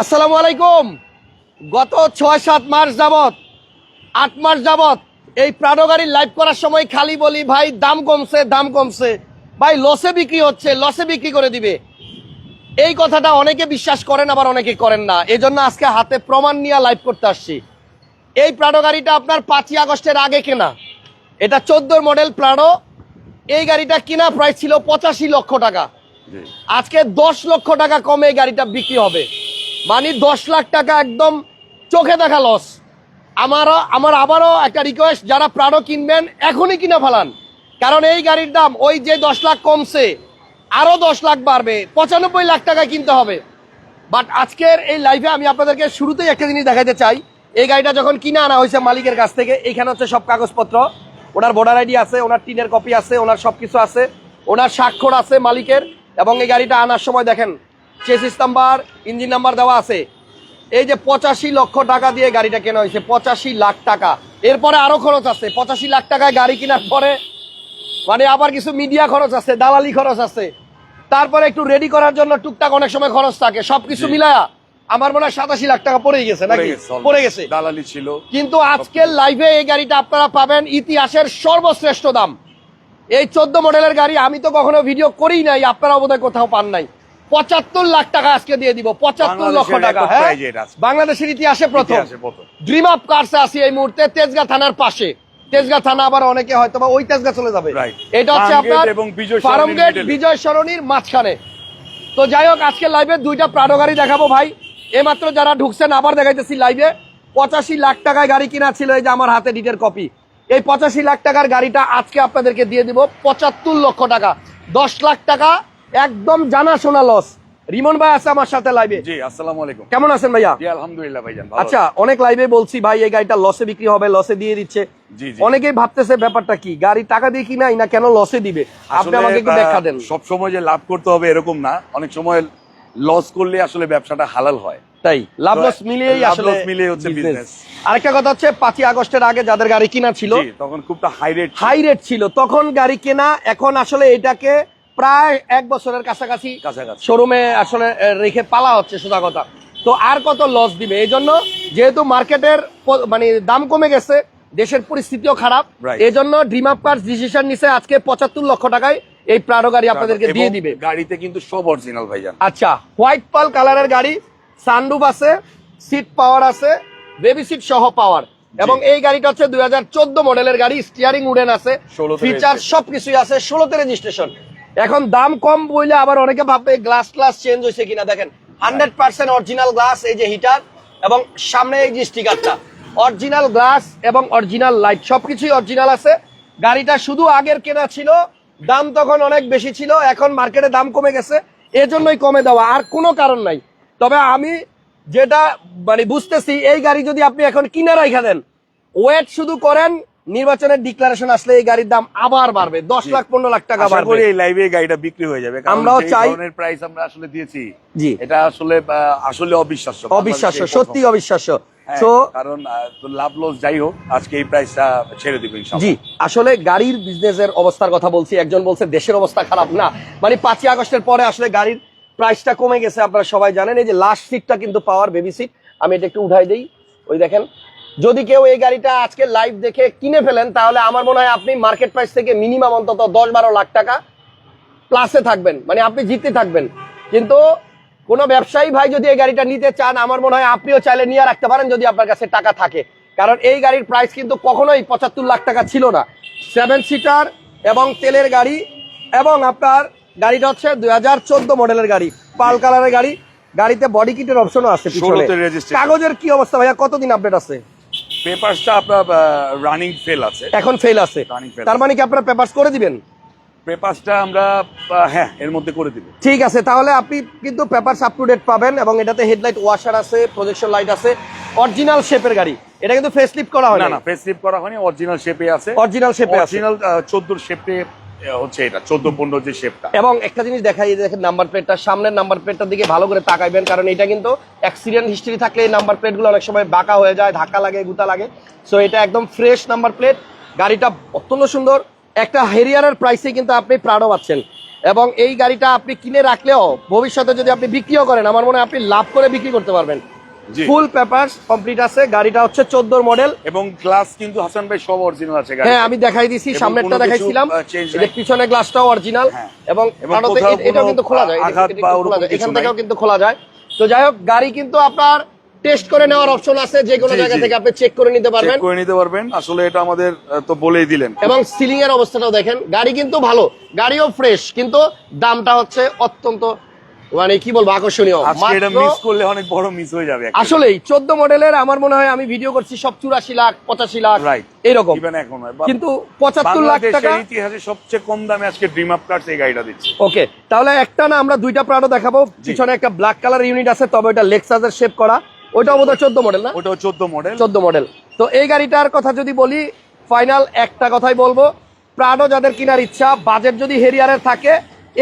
আসসালামু আলাইকুম। গত ছয় সাত মাস যাবত আট মাস যাবত এই প্রাডো গাড়ির লাইভ করার সময় খালি বলি ভাই দাম কমছে দাম কমছে। ভাই লসে বিক্রি হচ্ছে লসে বিক্রি করে দিবে। এই কথাটা অনেকে বিশ্বাস করেন আবার অনেকে করেন না। এই জন্য আজকে হাতে প্রমাণ নিয়ে লাইভ করতে আসছি। এই প্রাডো গাড়িটা আপনার পাঁচই আগস্টের আগে কেনা। এটা চোদ্দোর মডেল প্রাডো এই গাড়িটা কিনা প্রাইস ছিল পঁচাশি লক্ষ টাকা। আজকে দশ লক্ষ টাকা কমে এই গাড়িটা বিক্রি হবে। মানে দশ লাখ টাকা একদম চোখে দেখা লস আমারও, আমার আবারও একটা রিকোয়েস্ট যারা প্রাডো কিনবেন, এখনই কিনে ফেলান। কারণ এই গাড়ির দাম, ওই যে দশ লাখ কমছে, আরও দশ লাখ বাড়বে, পঁচানব্বই লাখ টাকা কিনতে হবে। বাট আজকের এই লাইফে আমি আপনাদেরকে শুরুতেই একটা জিনিস দেখাতে চাই। এই গাড়িটা যখন কিনে আনা হয়েছে মালিকের কাছ থেকে, এখানে হচ্ছে সব কাগজপত্র। ওনার ভোটার আইডি আছে, ওনার টিনের কপি আছে, ওনার সব কিছু আছে, ওনার স্বাক্ষর আছে মালিকের। এবং এই গাড়িটা আনার সময় দেখেন চেসিস নাম্বার ইঞ্জিন নাম্বার দেওয়া আছে। এই যে পঁচাশি লক্ষ টাকা দিয়ে গাড়িটা কেনা হয়েছে পঁচাশি লাখ টাকা। এরপরে আরও খরচ আছে পঁচাশি লাখ টাকায় গাড়ি কেনার পরে মানে আবার কিছু মিডিয়া খরচ আছে দালালি খরচ আছে। তারপরে একটু রেডি করার জন্য টুকটাক অনেক সময় খরচ থাকে সবকিছু। মিলায়া আমার মনে হয় সাতাশি লাখ টাকা পড়ে গেছে নাকি? পড়ে গেছে দালালি ছিল। কিন্তু আজকের লাইভে এই গাড়িটা আপনারা পাবেন ইতিহাসের সর্বশ্রেষ্ঠ দাম। এই চোদ্দ মডেলের গাড়ি আমি তো কখনো ভিডিও করি নাই আপনারা বোধহয় কোথাও পান নাই। পঁচাত্তর লাখ টাকা আজকে দিয়ে দিব পঁচাত্তর লক্ষ টাকা হ্যাঁ। বাংলাদেশের ইতিহাসে প্রথম। ড্রিম আপ কার্সে আছি এই মুহূর্তে তেজগাঁ থানার পাশে। তেজগাঁ থানা আবার অনেকে হয়তো বা ওই তেজগাঁ চলে যাবে। এটা হচ্ছে আপনার এবং বিজয় সরণির ফার্মগেট বিজয় সরণির মাঝখানে। তো যাই হোক আজকে লাইভে দুইটা প্রাডো গাড়ি দেখাবো ভাই। এইমাত্র যারা ঢুকছেন আবার দেখাইতেছি লাইভে পঁচাশি লাখ টাকায় গাড়ি কিনা ছিল এই যে আমার হাতে ডিটের কপি এই পঁচাশি লাখ টাকার গাড়িটা আজকে আপনাদেরকে দিয়ে দিব পঁচাত্তর লক্ষ টাকা। দশ লাখ টাকা একদম জানাশোনা লস রিমন ভাই আছে আমার সাথে লাইভে জি আসসালামু আলাইকুম। কেমন আছেন ভাইয়া? জি আলহামদুলিল্লাহ ভাইজান আচ্ছা অনেক লাইভে বলছি ভাই এই গাড়িটা লসে বিক্রি হবে লসে দিয়ে দিচ্ছে। জি, জি। অনেকেই ভাবতেছে ব্যাপারটা কি গাড়ি টাকা দিয়ে কিনাই না কেন লসে দিবে? আপনি আমাকে একটু ব্যাখ্যা দেন। সব সময় যে লাভ করতে হবে এরকম না। অনেক সময় লস করলে আসলে ব্যবসাটা হালাল হয়। তাই লাভ লস মিলিয়েই লাভ আসলে মিলিয়ে হচ্ছে business। আরেকটা কথা হচ্ছে পাঁচই আগস্টের আগে যাদের গাড়ি কিনা ছিল জি, তখন খুবটা হাই রেট হাই রেট ছিল তখন গাড়ি কেনা এখন আসলে এটাকে প্রায় এক বছরের কাছাকাছি। শোরুমে আসলে রেখে পালা হচ্ছে সোজা কথা। তো আর কত লস দিবে? এই জন্য যেহেতু মার্কেটের মানে দাম কমে গেছে দেশের পরিস্থিতিও খারাপ. এই জন্য ড্রিম আপ কার্স ডিসিশন নিছে আজকে পঁচাত্তর লক্ষ টাকায় এই প্রাড়ো গাড়ি আপনাদেরকে দিয়ে দিবে। গাড়িতে কিন্তু সব অরিজিনাল ভাইজান। আচ্ছা হোয়াইট পাল কালারের গাড়ি সানরুফ আছে সিট পাওয়ার আছে বেবি সিট সহ পাওয়ার এবং এই গাড়িটা হচ্ছে দুই হাজার চোদ্দ মডেলের গাড়ি স্টিয়ারিং উডেন আছে 16 তে ফিচার। সবকিছুই আছে ষোলোতে রেজিস্ট্রেশন এখন দাম কম বইলে আবার অনেকে ভাববে গ্লাস ক্লাস চেঞ্জ হয়েছে কিনা। দেখেন হান্ড্রেড পার্সেন্ট অরিজিনাল গ্লাস এই যে হিটার এবং সামনে এই যে স্টিকারটা অরিজিনাল গ্লাস এবং অরিজিনাল লাইট সবকিছুই অরিজিনাল আছে। গাড়িটা শুধু আগের কেনা ছিল, দাম তখন অনেক বেশি ছিল, এখন মার্কেটে দাম কমে গেছে। এজন্যই কমে দেওয়া, আর কোনো কারণ নাই। তবে আমি যেটা মানে বুঝতেছি, এই গাড়ি যদি আপনি এখন কিনে রাখা দেন ওয়েট শুধু করেন নির্বাচনের ডিক্লারেশন আসলে এই গাড়ির দাম আবার বাড়বে। দশ লাখ পনেরো লাখ টাকা বাড়বে। এই লাইভে গাড়িটা বিক্রি হয়ে যাবে। আমরাও চাই- প্রাইস আমরা আসলে দিয়েছি জি। এটা আসলে আসলে অবিশ্বাস্য। অবিশ্বাস্য সত্যি অবিশ্বাস্য। হ্যাঁ, কারণ লাভ লস যাই হোক আজকে এই প্রাইসটা ছেড়ে দিব জি আসলে গাড়ির বিজনেসের অবস্থার কথা বলছি একজন বলছে দেশের অবস্থা খারাপ। না মানে পাঁচই আগস্টের পরে আসলে গাড়ির প্রাইসটা কমে গেছে আপনারা সবাই জানেন। এই যে লাস্ট সিটটা কিন্তু পাওয়ার বেবি সিট আমি এটা একটু উঠাই দেই। ওই দেখেন যদি কেউ এই গাড়িটা আজকে লাইভ দেখে কিনে ফেলেন তাহলে আমার মনে হয় আপনি মার্কেট প্রাইস থেকে মিনিমাম অন্তত দশ বারো লাখ টাকা প্লাসে থাকবেন। মানে আপনি জিততে থাকবেন। কিন্তু কোনো ব্যবসায়ী ভাই যদি এই গাড়িটা নিতে চান আমার মনে হয় আপনিও চাইলে নিয়ে রাখতে পারেন যদি আপনার কাছে টাকা থাকে। কারণ এই গাড়ির প্রাইস কিন্তু কখনোই পঁচাত্তর লাখ টাকা ছিল না। সেভেন সিটার এবং তেলের গাড়ি এবং আপনার গাড়িটা হচ্ছে দুই হাজার চোদ্দ মডেলের গাড়ি পাল কালারের গাড়ি। গাড়িতে বডি কিটের অপশনও আছে পিছনে। 16 তে registration। কাগজের কি অবস্থা ভাইয়া? কতদিন আপডেট আছে? পেপারসটা আপনার রানিং ফেল আছে। এখন ফেল আছে। তার মানে কি আপনারা পেপারস করে দিবেন? পেপারসটা আমরা হ্যাঁ এর মধ্যে করে দিব। ঠিক আছে তাহলে আপনি কিন্তু পেপারস আপ টু ডেট পাবেন এবং এটাতে হেডলাইট ওয়াশার আছে প্রজেকশন লাইট আছে অরিজিনাল শেপের গাড়ি। এটা কিন্তু ফেস লিফট করা হয় না না ফেসলিপ ফেস লিপ করা হয়নি অরিজিনাল শেপে আছে। অরিজিনাল শেপে অরিজিনাল 14 শেপে হচ্ছে এটা 14 15 যে শেপটা এবং একটা জিনিস দেখাই, এই যে দেখেন নাম্বার প্লেটটা সামনের নাম্বার প্লেটটার দিকে ভালো করে তাকাইবেন, কারণ এটা কিন্তু অ্যাক্সিডেন্ট হিস্ট্রি থাকলে এই নাম্বার প্লেটগুলো অনেক সময় বাঁকা হয়ে যায়, ধাক্কা লাগে, গুতা লাগে। সো এটা একদম ফ্রেশ নাম্বার প্লেট গাড়িটা অত্যন্ত সুন্দর। একটা হেরিয়ারের প্রাইসে কিন্তু আপনি প্রাণও পাচ্ছেন। এবং এই গাড়িটা আপনি কিনে রাখলেও ভবিষ্যতে যদি আপনি বিক্রিও করেন, আমার মনে হয় আপনি লাভ করে বিক্রি করতে পারবেন। ফুল পেপারস কমপ্লিট আছে গাড়িটা হচ্ছে চোদ্দোর মডেল এবং গ্লাস কিন্তু হাসান ভাই সব অরিজিনাল আছে গাড়িতে। হ্যাঁ আমি দেখাই দিছি সামনেরটা দেখাইছিলাম। নাই। পিছনে গ্লাসটাও অরিজিনাল। এবং এটাও কিন্তু খোলা যায় এখান। থেকেও কিন্তু খোলা যায়। তো যাই হোক গাড়ি কিন্তু আপনার টেস্ট করে নেওয়ার অপশন আছে যে কোনো জায়গা থেকে আপনি চেক করে নিতে পারবেন। করে নিতে পারবেন। আসলে এটা আমাদের তো বলেই দিলেন। এবং সিলিং এর অবস্থাটাও দেখেন গাড়ি কিন্তু ভালো গাড়িও ফ্রেশ কিন্তু দামটা হচ্ছে অত্যন্ত মানে কি বলব আকর্ষণীয়। এটা মিস করলে অনেক বড় মিস হয়ে যাবে চোদ্দ মডেলের আমার মনে হয় আমি ভিডিও করছি সব চুরাশি লাখ পঁচাশি লাখ এখন কিন্তু পঁচাত্তর লাখ টাকা ইতিহাসে সবচেয়ে কম দামে আজকে ড্রিম আপ কার্স এই গাড়িটা দিচ্ছে। ওকে তাহলে একটা না আমরা দুইটা প্রাডো দেখাবো। পিছনে একটা ব্ল্যাক কালার ইউনিট আছে তবে ওটা লেক্সাসের শেপ করা। বোধহয় চোদ্দ মডেল না? ওটাও চোদ্দ মডেল চোদ্দ মডেল তো এই গাড়িটার কথা যদি বলি ফাইনাল একটা কথাই বলব। প্রাডো যাদের কেনার ইচ্ছা বাজেট যদি হেরিয়ারের থাকে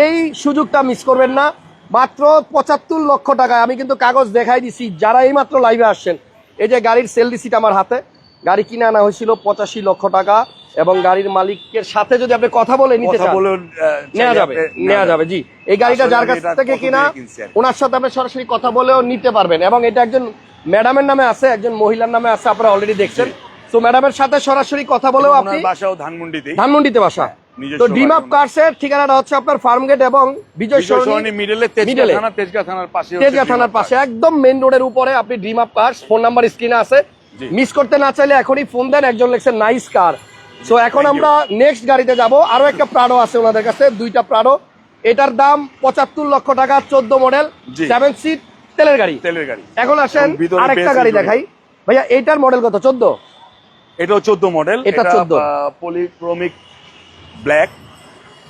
এই সুযোগটা মিস করবেন না। মাত্র পঁচাত্তর লক্ষ টাকায় আমি কিন্তু কাগজ দেখাই দিছি যারা এই মাত্র লাইভে আসছেন। এই যে গাড়ির সেল রিসিট আমার হাতে। গাড়ি কিনে আনা হয়েছিল পঁচাশি লক্ষ টাকা এবং গাড়ির মালিকের সাথে যদি আপনি কথা বলে নিতে নেওয়া যাবে নেওয়া যাবে জি। এই গাড়িটা যার কাছ থেকে কিনা। ওনার সাথে আপনি সরাসরি কথা বলেও নিতে পারবেন। এবং এটা একজন ম্যাডামের নামে আছে একজন মহিলার নামে আছে আপনারা অলরেডি দেখছেন। তো ম্যাডামের সাথে সরাসরি কথা বলেও আপনি বাসাও ধানমন্ডিতেই। ধানমন্ডিতে বাসা। তো ডিম আপ কার্সের ঠিকানাটা হচ্ছে আপনার ফার্ম গেট এবং বিজয় সরণি মিডলে তেজগাঁ থানা তেজগাঁ থানার পাশে তেজগাঁ থানার পাশে একদম মেন রোডের উপরে আপনি dream up cars phone number স্ক্রিনে আছে। মিস করতে না চাইলে এখনই ফোন দেন একজন লেখছে নাইস কার সো এখন আমরা নেক্সট গাড়িতে যাব। আরও একটা প্রাডো আছে ওনাদের কাছে দুইটা প্রাডো এটার দাম পঁচাত্তর লক্ষ টাকা চোদ্দ মডেল। সেভেন সিট তেলের গাড়ি। তেলের গাড়ি। এখন আসেন আরেকটা গাড়ি দেখাই। ভাইয়া এইটার মডেল কত? চোদ্দ? এটাও চোদ্দ মডেল এটা 14 পলিক্রোমিক ব্ল্যাক।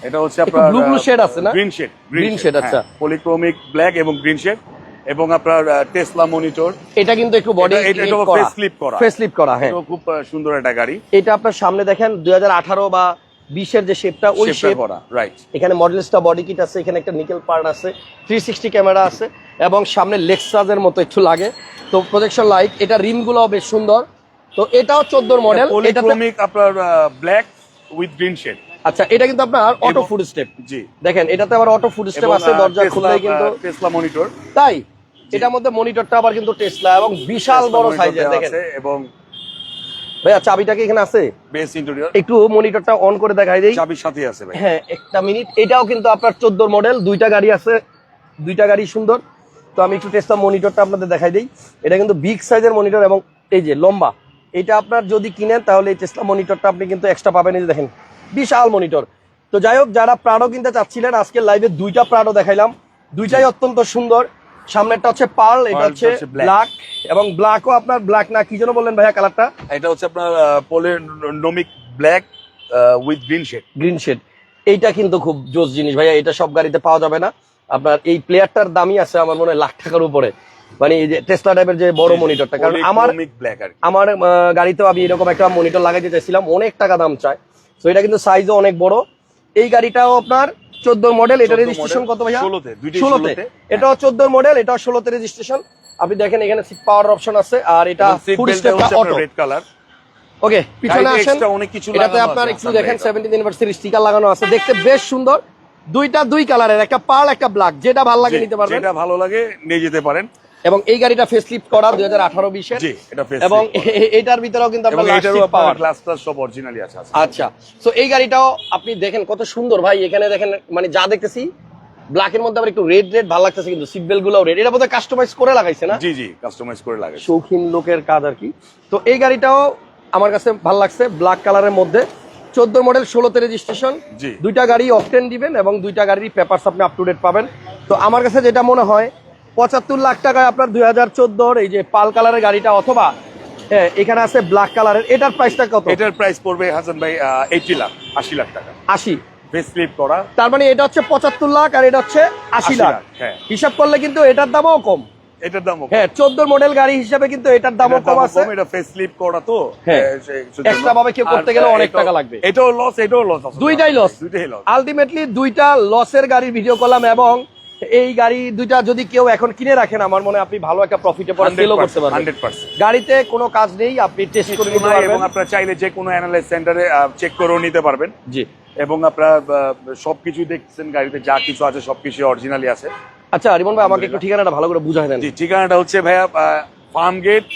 এটা হচ্ছে আপনার blue blue shade আছে না? গ্রিন শেড Green shade, আচ্ছা। পলিক্রোমিক ব্ল্যাক এবং গ্রিন শেড এবং আপনার টেসলা মনিটর এটা কিন্তু একটু বডি এটা- এটা করা। face করা। ফেস লিপ করা হ্যাঁ। খুব সুন্দর একটা গাড়ি। এটা আপনার সামনে দেখেন দুই হাজার আঠারো বা বিশের যে শেপটা ওই শেপ করা রাইট এখানে মডেলসটা বডি কিট আছে এখানে একটা নিকেল পার্ট আছে থ্রি সিক্সটি ক্যামেরা আছে এবং সামনে লেক্সাসের মতো একটু লাগে। তো প্রজেকশন লাইট এটা রিমগুলো বেশ সুন্দর। তো এটাও চোদ্দোর মডেল এটাতে পলিক্রোমিক আপনার ব্ল্যাক উইথ গ্রিন শেড আচ্ছা এটা কিন্তু আপনার অটো ফুড স্টেপ জি। দেখেন এটাতে আবার অটো ফুড স্টেপ আছে দরজা খুললেই কিন্তু টেসলা মনিটর তাই এটার মধ্যে মনিটরটা আবার কিন্তু টেসলা এবং বিশাল বড় সাইজের দেখেন। এবং ভাইয়া চাবিটা কি এখানে আছে? বেস ইন্টেরিয়র একটু মনিটরটা অন করে দেখাই দেই। চাবির সাথে আছে ভাই। হ্যাঁ একটা মিনিট এটাও কিন্তু আপনার চোদ্দোর মডেল দুইটা গাড়ি আছে দুইটা গাড়ি সুন্দর। তো আমি একটু টেস্টা মনিটরটা আপনাদের দেখাই দিই। এটা কিন্তু বিগ সাইজের মনিটর এবং এই যে লম্বা। এটা আপনার যদি কিনেন তাহলে এই টেসলা মনিটরটা আপনি কিন্তু এক্সট্রা পাবেন। এই যে দেখেন বিশাল মনিটর। তো যাই হোক যারা প্রাডো কিনতে চাচ্ছিলেন আজকে লাইভে দুইটা প্রাডো দেখাইলাম। দুইটাই অত্যন্ত সুন্দর। সামনেরটা হচ্ছে পার্ল এটা হচ্ছে ব্ল্যাক এবং ব্ল্যাকও আপনার ব্ল্যাক না কি জন্য বললেন ভাইয়া কালারটা এটা হচ্ছে আপনার পলিনোমিক black with green shade green shade এইটা কিন্তু খুব জোস জিনিস ভাইয়া এটা সব গাড়িতে পাওয়া যাবে না। আপনার এই প্লেয়ারটার দামই আছে আমার মনে হয় লাখ টাকার উপরে। মানে এই যে টেসলা টাইপের যে বড় মনিটরটা কারণ আমার আমার গাড়িতেও আমি এরকম একটা মনিটর লাগাইতে চাইছিলাম অনেক টাকা দাম চায়। তো এটা কিন্তু সাইজও অনেক বড়। এই গাড়িটাও আপনার চোদ্দ মডেল এটা রেজিস্ট্রেশন কত ভাইয়া? ষোলোতে এটাও চোদ্দ মডেল এটাও ষোলোতে রেজিস্ট্রেশন আপনি দেখেন এখানে সিট পাওয়ার অপশন আছে আর এটা অটো রেড কালার ওকে পিছনে আসেন। এটাতে আপনার একটু দেখেন ভাই, সেভেন্টিন স্টিকার লাগানো আছে। দেখতে বেশ সুন্দর। দুইটা দুই কালারের একটা পার্ল একটা ব্ল্যাক যেটা ভালো লাগে নিতে পারবেন। যেটা ভালো লাগে নিয়ে যেতে পারেন। এবং এই গাড়িটা ফেসলিফট করা দুই হাজার আঠারো বিশের। জি এটা ফেস এবং এটার ভিতরেও কিন্তু আপনার লাস্টিক পাওয়ার। গ্লাস গ্লাস সব অরিজিনালি আছে আছে। আচ্ছা তো এই গাড়িটাও আপনি দেখেন কত সুন্দর ভাই এখানে দেখেন মানে যা দেখতেছি ব্ল্যাকের মধ্যে আবার একটু রেড রেড ভালো লাগতেছে কিন্তু সিট বেল্টগুলো রেড এটা বোধহয় কাস্টমাইজ করে লাগাইছে না? জি জি কাস্টমাইজ করে লাগে শৌখিন লোকের কাজ আর কি। তো এই গাড়িটাও আমার কাছে ভালো লাগছে ব্ল্যাক কালারের মধ্যে। চোদ্দ মডেল ষোলোতে রেজিস্ট্রেশন। দুইটা গাড়ি অকটেন দিবেন এবং দুইটা গাড়ির পেপারস আপনি আপ টু ডেট পাবেন। তো আমার কাছে যেটা মনে হয় পঁচাত্তর লাখ টাকায় আপনার দুই হাজার চোদ্দোর এই যে পাল কালারের গাড়িটা অথবা হ্যাঁ এখানে আছে ব্ল্যাক কালারের এটার প্রাইসটা কত? এটার প্রাইস পড়বে হাসান ভাই এইটি লাখ আশি লাখ টাকা। আশি? ফেস ফ্লিপ করা। তার মানে এটা হচ্ছে পঁচাত্তর লাখ আর এটা হচ্ছে আশি লাখ। লাখ, হ্যাঁ। হিসাব করলে কিন্তু এটার দামও কম। এটার দাম হ্যাঁ মডেল গাড়ি হিসাবে কিন্তু এটার দামও কম আছে। এটা করা তো। হ্যাঁ। ভাবে কেউ করতে গেলে অনেক টাকা লাগবে। এটাও লস এটাও লস দুইটাই লস দুইটাই লস আলটিমেটলি দুইটা লসের গাড়ির ভিডিও করলাম এবং এই গাড়ি দুইটা যদি কেউ এখন কিনে রাখেন আমার মনে হয় আপনি ভালো একটা প্রফিটে পরে সেলও করতে পারবেন। Hundred percent. গাড়িতে কোনো কাজ নেই আপনি টেস্ট করে নিতে পারবেন। এবং আপনারা চাইলে যে কোনো অ্যানালাইজ সেন্টারে চেক করেও নিতে পারবেন। জি। এবং আপনারা সবকিছু দেখছেন গাড়িতে যা কিছু আছে সবকিছু অরিজিনালি আছে। আচ্ছা রিমন ভাই আমাকে একটু ঠিকানাটা ভালো করে বুঝাই দেন। জি ঠিকানাটা হচ্ছে ভাইয়া ফার্ম গেট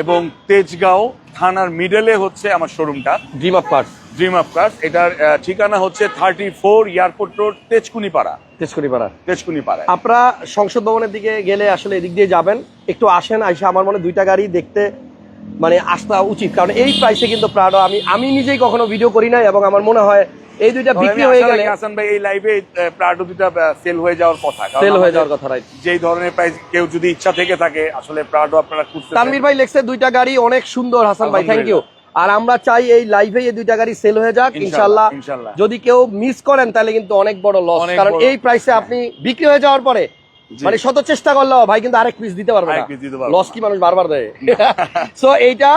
এবং তেজগাঁও থানার মিডলে হচ্ছে আমার শোরুমটা। Dream of parts dream of cars এটার ঠিকানা হচ্ছে thirty four airport road Tejkunipara Tejkunipara Tejkuni পাড়া আপনারা সংসদ ভবনের দিকে গেলে আসলে এদিক দিয়ে যাবেন। একটু আসেন আইসা আমার মনে হয় দুইটা গাড়ি দেখতে মানে আসা উচিত। কারণ এই প্রাইসে কিন্তু প্রাডো আমি আমি নিজেই কখনো ভিডিও করি নাই এবং আমার মনে হয় এই দুইটা বিক্রি হয়ে গেলে হাসান ভাই এই লাইভে প্রাডো দুটা সেল হয়ে যাওয়ার কথা। সেল হয়ে যাওয়ার কথা রাইট যেই ধরনের প্রাইস কেউ যদি ইচ্ছা থেকে থাকে আসলে প্রাডো আপনারা খুঁজতে তানভীর ভাই লেখছে দুইটা গাড়ি অনেক সুন্দর হাসান ভাই থ্যাংক ইউ আর আমরা চাই এই লাইভে এই দুইটা গাড়ি সেল হয়ে যাক ইনশাল্লাহ। যদি কেউ মিস করেন তাহলে কিন্তু অনেক বড় লস কারণ এই প্রাইসে আপনি বিক্রি হয়ে যাওয়ার পরে মানে শত চেষ্টা করলেও ভাই কিন্তু আরেক পিস দিতে পারবে না। দিতে পারবে লস কি মানুষ বারবার দেয়? সো এইটা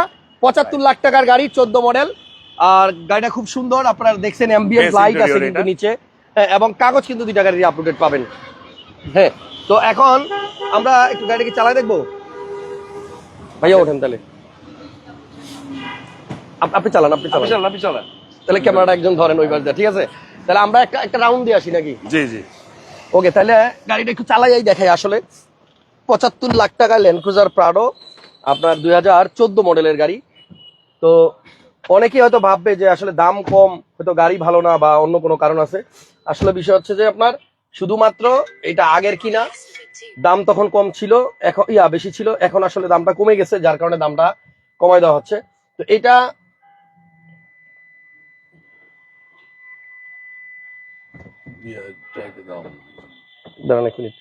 পঁচাত্তর লাখ টাকার গাড়ি চোদ্দ মডেল আর গাড়িটা খুব সুন্দর আপনারা দেখছেন অ্যাম্বিয়েন্ট লাইট আছে কিন্তু নিচে। হ্যাঁ, এবং কাগজ কিন্তু দুইটা গাড়ির আপডেট পাবেন। হ্যাঁ তো এখন আমরা একটু গাড়িটাকে চালাই দেখব। ভাইয়া ওঠেন তাহলে। আপনি চালান আপনি চালান। বিশাল বিশাল তাহলে ক্যামেরাটা একজন ধরেন ওই পাশে ঠিক আছে? তাহলে আমরা একটা একটা রাউন্ড দিয়ে আসি নাকি? জি জি। ওকে তাহলে গাড়িটা একটু চালাই দেখাই আসলে। পঁচাত্তর লাখ টাকা ল্যান্ড ক্রুজার প্রাডো আপনার দুই হাজার চোদ্দ মডেলের গাড়ি। তো অনেকেই হয়তো ভাববে যে আসলে দাম কম হয়তো গাড়ি ভালো না বা অন্য কোনো কারণ আছে। আসলে বিষয় হচ্ছে যে আপনার শুধুমাত্র এটা আগের কিনা দাম তখন কম ছিল এখন ইয়া বেশি ছিল এখন আসলে দামটা কমে গেছে যার কারণে দামটা কমায় দেওয়া হচ্ছে। তো এটা দাঁড়ান এক মিনিট।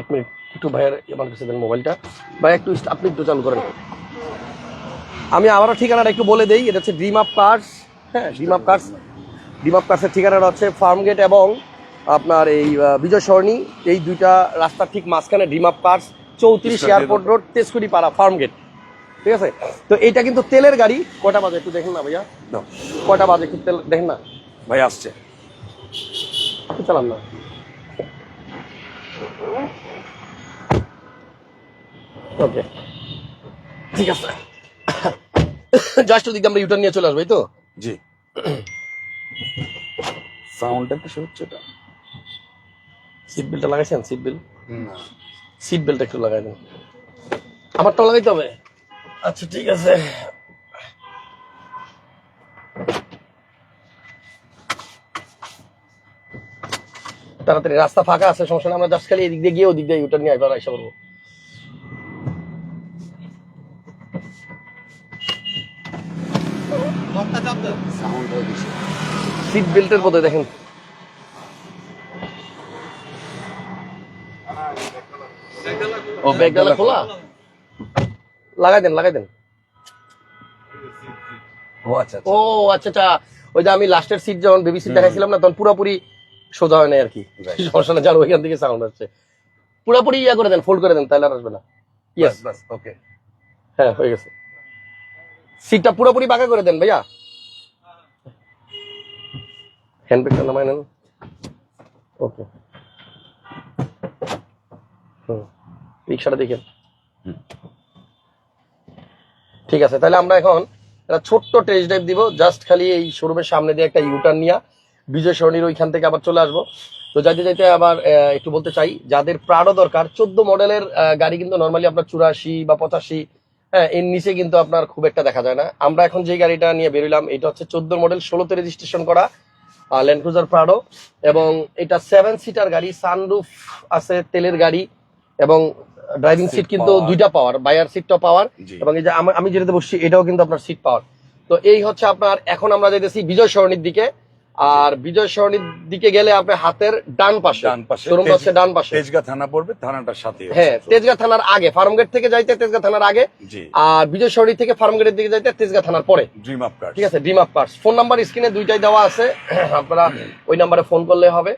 এক মিনিট। একটু ভাইয়ের আমার কাছে দেন মোবাইলটা। ভাই একটু আপনি একটু চালু করেন। আমি আবারও ঠিকানাটা একটু বলে দেই এটা হচ্ছে ড্রিম আপ কার্স হ্যাঁ dream up cars. Dream up কার্সের ঠিকানাটা হচ্ছে ফার্ম গেট এবং আপনার এই বিজয় সরণি এই দুইটা রাস্তার ঠিক মাঝখানে ড্রিম আপ কার্স চৌত্রিশ. Airport road Tejkunipara Farmgate. ঠিক আছে? তো এটা কিন্তু তেলের গাড়ি। কটা বাজে একটু দেখেন না ভাইয়া। কটা বাজে একটু তেল দেখেন না? ভাই আসছে। আপনি চালান না। ওকে। ঠিক আছে। জাস্ট ওদিকে আমরা ইউটার নিয়ে চলে আসব এই তো? জি। সাউন্ডটা কিছু হচ্ছে এটা? সিট বেল্টটা লাগাইছেন? সিট বেল্ট সিট বেল্টটা একটু লাগাই দেন। আমারটাও লাগাইতে হবে? আচ্ছা ঠিক আছে। তাড়াতাড়ি রাস্তা ফাঁকা আছে সমস্যা আমরা জাস্ট খালি এদিক দিয়ে গিয়ে ওদিক দিয়ে ইউটার নিয়ে একবার এসে পড়ব। সিট বেল্টের পথে দেখেন। ও ব্যাগডালা খোলা? লাগাই দেন লাগাই দেন। ও আচ্ছা ও আচ্ছা আচ্ছা। ওই যে আমি লাস্টের সিট যখন বেবি সিট দেখাইছিলাম না তখন পুরোপুরি সোজা হয় নাই আর কি. সমস্যা না জানো ওইখান থেকে সাউন্ড হচ্ছে পুরোপুরি ইয়া করে দেন ফোল্ড করে দেন তাহলে আর আসবে না। ইয়েস বাস ওকে হ্যাঁ হয়ে গেছে। সিটটা পুরোপুরি বাঁকা করে দেন ভাইয়া। হ্যান্ডব্রেকটা নামায় নেন ওকে হুম রিক্সাটা দেখেন ঠিক আছে তাহলে আমরা এখন একটা ছোট্ট টেস্ট ড্রাইভ দিব। জাস্ট খালি এই শোরুমের সামনে দিয়ে একটা ইউটার্ন নিয়ে বিজয় সরণির ওইখান থেকে আবার চলে আসব। তো যাইতে যাইতে আবার একটু বলতে চাই যাদের প্রাড়ো দরকার চোদ্দ মডেলের গাড়ি কিন্তু নর্মালি আপনার চুরাশি বা পঁচাশি হ্যাঁ এর নিচে কিন্তু আপনার খুব একটা দেখা যায় না। আমরা এখন যে গাড়িটা নিয়ে বেরোলাম এটা হচ্ছে চোদ্দ মডেল ষোলোতে রেজিস্ট্রেশন করা। ল্যান্ড ক্রুজার প্রাডো এবং এটা সেভেন সিটার গাড়ি সানরুফ আছে তেলের গাড়ি এবং ড্রাইভিং সিট কিন্তু দুইটা পাওয়ার বায়ার সিটটা পাওয়ার এবং এই যে আমি- যেটাতে বসছি এটাও কিন্তু আপনার সিট পাওয়ার তো এই হচ্ছে আপনার এখন আমরা যাইতেছি বিজয় সরণির দিকে। আর বিজয় সরণির দিকে গেলে আপনার হাতের ডান পাশে ডান পাশে হচ্ছে ডান পাশে। তেজগাঁ থানা পড়বে থানাটার সাথে হ্যাঁ তেজগাঁ থানার আগে ফার্মগেট থেকে যাইতে তেজগাঁ থানার আগে। আর বিজয় সরণি থেকে ফার্মগেটের দিকে যাইতে তেজগাঁ থানার পরে। ড্রিম আপ কার্ড ঠিক আছে dream up cars phone number স্ক্রিনে দুইটাই দেওয়া আছে। আপনারা ওই নাম্বারে ফোন করলে হবে।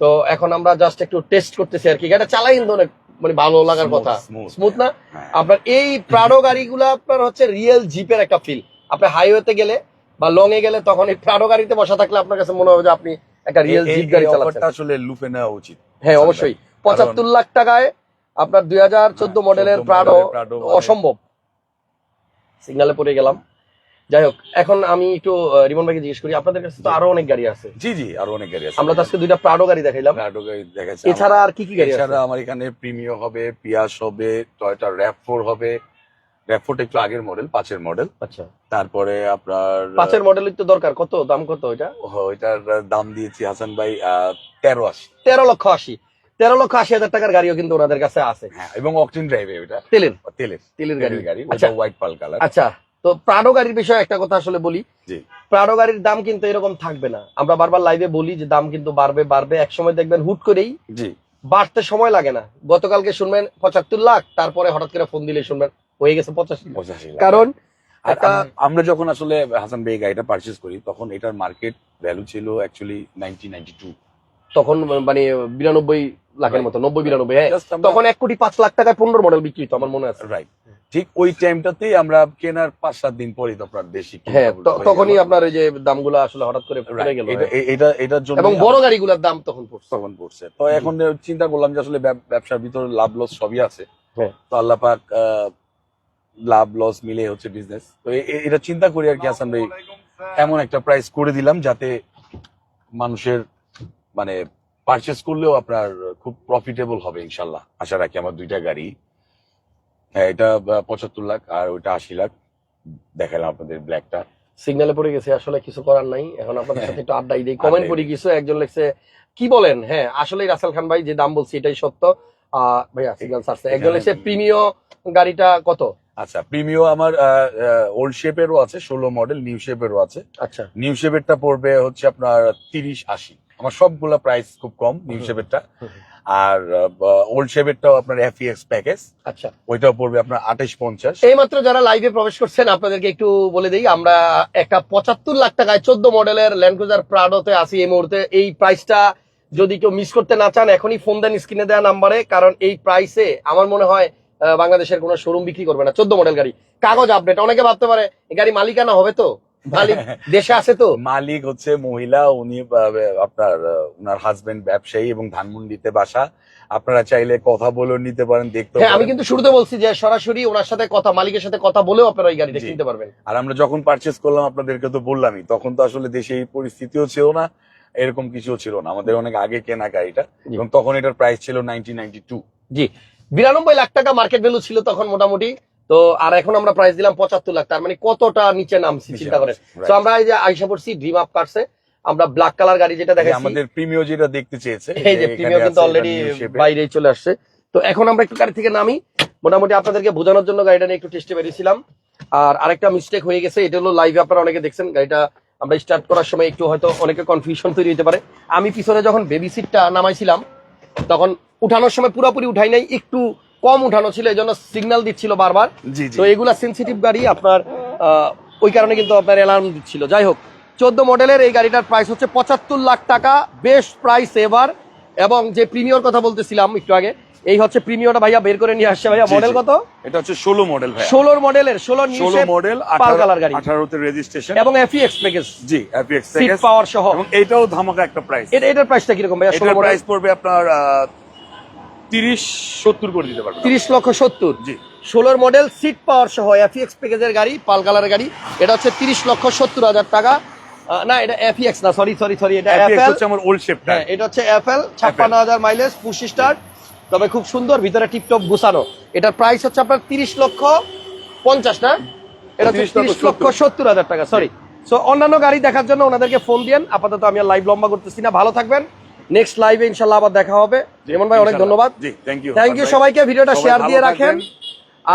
তো এখন আমরা জাস্ট একটু টেস্ট করতেছি আর কি। গাড়িটা চালাই কিন্তু অনেক মানে ভালো লাগার কথা। স্মুথ না? হ্যাঁ। আপনার এই প্রাডো গাড়িগুলো আপনার হচ্ছে রিয়েল জিপের একটা ফিল আপনি হাইওয়েতে গেলে বা লং এ গেলে তখন এই প্রাডো গাড়িতে বসা থাকলে আপনার কাছে মনে হবে যে আপনি একটা রিয়েল জিপ গাড়ি চালাচ্ছেন। আসলে লুফে নেওয়া উচিত। হ্যাঁ অবশ্যই। পঁচাত্তর লাখ টাকায় আপনার দুই হাজার চোদ্দ হ্যাঁ, মডেলের প্রাডো Prado মানে- অসম্ভব। সিগনালে পড়ে গেলাম। যাই হোক এখন আমি একটু রিমন ভাইকে জিজ্ঞেস করি আপনাদের কাছে তো আরও অনেক গাড়ি আছে। জি জি আরও অনেক গাড়ি আছে। আমরা তো আজকে দুইটা প্রাডো গাড়ি দেখাইলাম। Prado গাড়ি দেখাচ্ছে এছাড়া আর কি কি গাড়ি আছে? এছাড়া আমার এখানে প্রিমিও হবে পিয়াস হবে টয়টা র্যাপ ফোর হবে একটু আগের মডেল পাঁচের মডেল আচ্ছা। তারপরে আপনার পাঁচের মডেলই তো দরকার। কত? দাম কত এটা? ওইটার দাম দিয়েছি হাসান ভাই তেরো আশি। তেরো লক্ষ আশি। তেরো লক্ষ আশি হাজার টাকার গাড়িও কিন্তু ওনাদের কাছে আছে। হ্যাঁ এবং অকটেন ড্রাইভে ওইটা তেলের। তেলের। তেলের গাড়ি। গাড়ি আচ্ছা। হোয়াইট পাল কালার আচ্ছা তো প্রাডো গাড়ির বিষয়ে একটা কথা আসলে বলি। জি। প্রাডো গাড়ির দাম কিন্তু এরকম থাকবে না। আমরা বারবার লাইভে বলি যে দাম কিন্তু বাড়বে বাড়বে। এক সময় দেখবেন হুট করেই জি। বাড়তে সময় লাগে না। গতকালকে শুনবেন পঁচাত্তর লাখ তারপরে হঠাৎ করে ফোন দিলে শুনবেন হয়ে গেছে পঁচাশি পঁচাশি কারণ আর আমরা যখন আসলে হাসান ভাই গাড়িটা পারচেজ করি তখন এটার মার্কেট ভ্যালু ছিল অ্যাকচুয়ালি নাইনটি টু তখন মানে বিরানব্বই লাখের মতো নব্বই বিরানব্বই হ্যাঁ। তখন এক কোটি পাঁচ লাখ টাকায় পনেরো মডেল বিক্রি হতো আমার মনে আছে। রাইট ঠিক ওই টাইমটাতেই আমরা কেনার পাঁচ সাত দিন পরেই তো আপনার দেশি কিনা হ্যাঁ। তখনই আপনার এই যে দামগুলো আসলে হঠাৎ করে পড়ে গেল এটা- হ্যাঁ। এটার জন্য এবং বড় গাড়িগুলোর দাম তখন পড়ছে। তখন পড়ছে। তো এখন চিন্তা করলাম যে আসলে ব্যবসার ভিতরে লাভ লস সবই আছে। হ্যাঁ। তো আল্লাহ পাক আহ, লাভ লস মিলে হচ্ছে বিজনেস তো এটা চিন্তা করি আর কি হাসান ভাই এমন একটা প্রাইস করে দিলাম যাতে মানুষের মানে পারচেস করলেও আপনার খুব প্রফিটেবল হবে ইনশাল্লাহ। আশা রাখি আমার দুইটা গাড়ি। হ্যাঁ এটা পঁচাত্তর লাখ আর ওইটা আশি লাখ। দেখালাম আপনাদের ব্ল্যাকটা সিগন্যালে পড়ে গেছে আসলে কিছু করার নাই। এখন আপনাদের সাথে একটু আড্ডাই দিই। কমেন্ট করি কিছু একজন লিখছে কি বলেন? হ্যাঁ আসলে রাসেল খান ভাই যে দাম বলছি এটাই সত্য। আহ, ভাইয়া সিগন্যাল সারছে একজন লিখছে প্রিমিয় গাড়িটা কত? আচ্ছা প্রিমিও আমার ওল্ড শেপেরও আছে ষোলো মডেল নিউ শেপেরও আছে। আচ্ছা। নিউ শেপেরটা পড়বে হচ্ছে আপনার তিরিশ আশি। আমার সবগুলা প্রাইস খুব কম নিউ। শেপেরটা আর ওল্ড শেপেরটাও আপনার এফইএক্স প্যাকেজ আচ্ছা। ওইটাও পড়বে আপনার আঠাশ পঞ্চাশ। এইমাত্র যারা লাইভে প্রবেশ করছেন আপনাদেরকে একটু বলে দিই আমরা একটা পঁচাত্তর লাখ টাকায় চোদ্দ মডেলের ল্যান্ড ক্রুজার প্রাডোতে আছি এই মুহূর্তে। এই প্রাইসটা যদি কেউ মিস করতে না চান এখনই ফোন দেন স্ক্রিনে দেওয়া নাম্বারে কারণ এই প্রাইসে আমার মনে হয় বাংলাদেশের কোনো শোরুম বিক্রি করবে না। চোদ্দ মডেল গাড়ি। কাগজ আপডেট অনেকে ভাবতে পারে গাড়ি মালিকানা হবে তো? মালিক দেশে আছে তো? মালিক হচ্ছে মহিলা উনি আপনার উনার হাজবেন্ড ব্যবসায়ী এবং ধানমন্ডিতে বাসা। আপনারা চাইলে কথা বলেও নিতে পারেন দেখতে হ্যাঁ আমি কিন্তু শুরুতে বলছি যে সরাসরি ওনার সাথে কথা মালিকের সাথে কথা বলেও আপনারা এই গাড়িটা জি। কিনতে পারবেন। আর আমরা যখন পারচেস করলাম আপনাদেরকে তো বললামই তখন তো আসলে দেশে এই পরিস্থিতিও ছিল না এরকম কিছুও ছিল না। আমাদের অনেক আগে কেনা গাড়িটা এবং তখন এটার প্রাইস ছিল নাইনটিন নাইনটি টু জি। বিরানব্বই লাখ টাকা মার্কেট ভ্যালু ছিল তখন মোটামুটি। তো আর এখন আমরা প্রাইস দিলাম পঁচাত্তর লাখ তার মানে কতটা নিচে নামছি চিন্তা করেন। তো আমরা এই যে আইসা পড়ছি ড্রিম আপ কাটছে আমরা ব্ল্যাক কালার গাড়ি যেটা দেখাচ্ছি। আমাদের প্রিমিও যেটা দেখতে চেয়েছে এই যে প্রিমিয়াম কিন্তু অলরেডি। বাইরেই চলে আসছে। তো এখন আমরা একটু গাড়ি থেকে নামি। মোটামুটি আপনাদেরকে বোঝানোর জন্য গাড়িটা নিয়ে একটু টেস্টে বেরিয়েছিলাম। আর আরেকটা মিস্টেক হয়ে গেছে এটা হলো লাইভে আপনারা অনেকে দেখছেন গাড়িটা আমরা স্টার্ট করার সময় একটু হয়তো অনেকে কনফিউশন তৈরি হতে পারে। আমি পিছনে যখন বেবি সিটটা নামাইছিলাম তখন উঠানোর সময় পুরোপুরি উঠাই নাই একটু কম উঠানো ছিল এই জন্য সিগন্যাল দিচ্ছিল বারবার। তো এগুলা সেন্সিটিভ গাড়ি আপনার ওই কারণে কিন্তু আপনার অ্যালার্ম দিচ্ছিল। যাই হোক চোদ্দ মডেলের এই গাড়িটার প্রাইস হচ্ছে পঁচাত্তর লাখ টাকা বেস্ট প্রাইস এবার এবং যে প্রিমিয়র কথা বলতেছিলাম একটু আগে এই হচ্ছে প্রিমিয়রটা ভাইয়া বের করে নিয়ে আসছে। ভাইয়া মডেল। কত? এটা হচ্ছে ষোলো মডেল ভাই ষোলোর মডেলের ষোলো নিউ ষোলো মডেল পাল কালার গাড়ি। আঠারোতে রেজিস্ট্রেশন এবং এফি এক্সপ্রেস জি অ্যাপিএক্স সিট পাওয়ার সহ। এবং এইটাও ধামাকা একটা প্রাইস এটা এটার প্রাইসটা কীরকম ভাইয়া? ষোলো এটার মডেল প্রাইস পড়বে আপনার তিরিশ সত্তর করে দিতে পারবেন তিরিশ লক্ষ সত্তর। জি। ষোলোর মডেল সিট পাওয়ার সহ এফিএক্স প্যাকেজের গাড়ি পাল কালারের গাড়ি। এটা হচ্ছে তিরিশ লক্ষ সত্তর হাজার টাকা। না এটা এফিএক্স না সরি সরি সরি এটা এফএল হচ্ছে আমার ওল্ড শেপটা হ্যাঁ এটা হচ্ছে এফএল ছাপ্পান্ন হাজার মাইলেজ পুশ স্টার তবে খুব সুন্দর ভিতরে টিপটপ গুছানো। এটার প্রাইস হচ্ছে আপনার তিরিশ লক্ষ পঞ্চাশ না? এটা 30 লক্ষ তিরিশ লক্ষ সত্তর। হাজার টাকা সরি সো অন্যান্য গাড়ি দেখার জন্য ওনাদেরকে ফোন দিয়েন। আপাতত আমি লাইভ লম্বা করতেছি না। ভালো থাকবেন। নেক্সট লাইভে ইনশাল্লাহ আবার দেখা হবে। যেমন ভাই অনেক ধন্যবাদ। থ্যাংক ইউ সবাইকে ভিডিওটা শেয়ার দিয়ে রাখেন।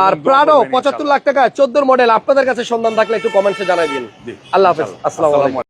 আর প্রাণ পঁচাত্তর লাখ টাকা চোদ্দোর মডেল আপনাদের কাছে সন্ধান থাকলে একটু কমেন্টসে জানাই দিন। আল্লাহ হাফেজ। আসসালামু